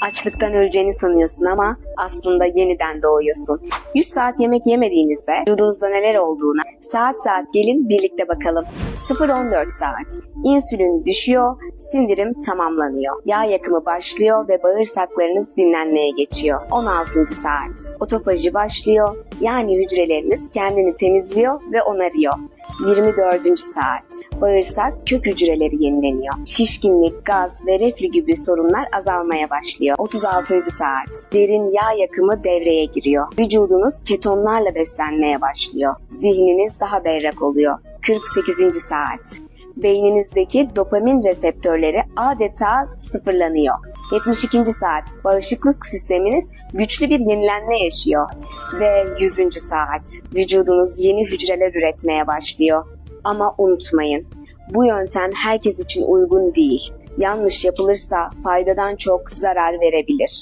Açlıktan öleceğini sanıyorsun ama aslında yeniden doğuyorsun. 100 saat yemek yemediğinizde vücudunuzda neler olduğuna saat saat gelin birlikte bakalım. 0-14 saat. İnsülin düşüyor, sindirim tamamlanıyor. Yağ yakımı başlıyor ve bağırsaklarınız dinlenmeye geçiyor. 16. saat. Otofaji başlıyor. Yani hücreleriniz kendini temizliyor ve onarıyor. 24. saat. Bağırsak kök hücreleri yenileniyor. Şişkinlik, gaz ve reflü gibi sorunlar azalmaya başlıyor. 36. saat. Derin yağ yakımı devreye giriyor. Vücudunuz ketonlarla beslenmeye başlıyor. Zihniniz daha berrak oluyor. 48. saat. Beyninizdeki dopamin reseptörleri adeta sıfırlanıyor. 72. saat. Bağışıklık sisteminiz güçlü bir yenilenme yaşıyor. Ve 100. saat. Vücudunuz yeni hücreler üretmeye başlıyor. Ama unutmayın, bu yöntem herkes için uygun değil. Yanlış yapılırsa faydadan çok zarar verebilir.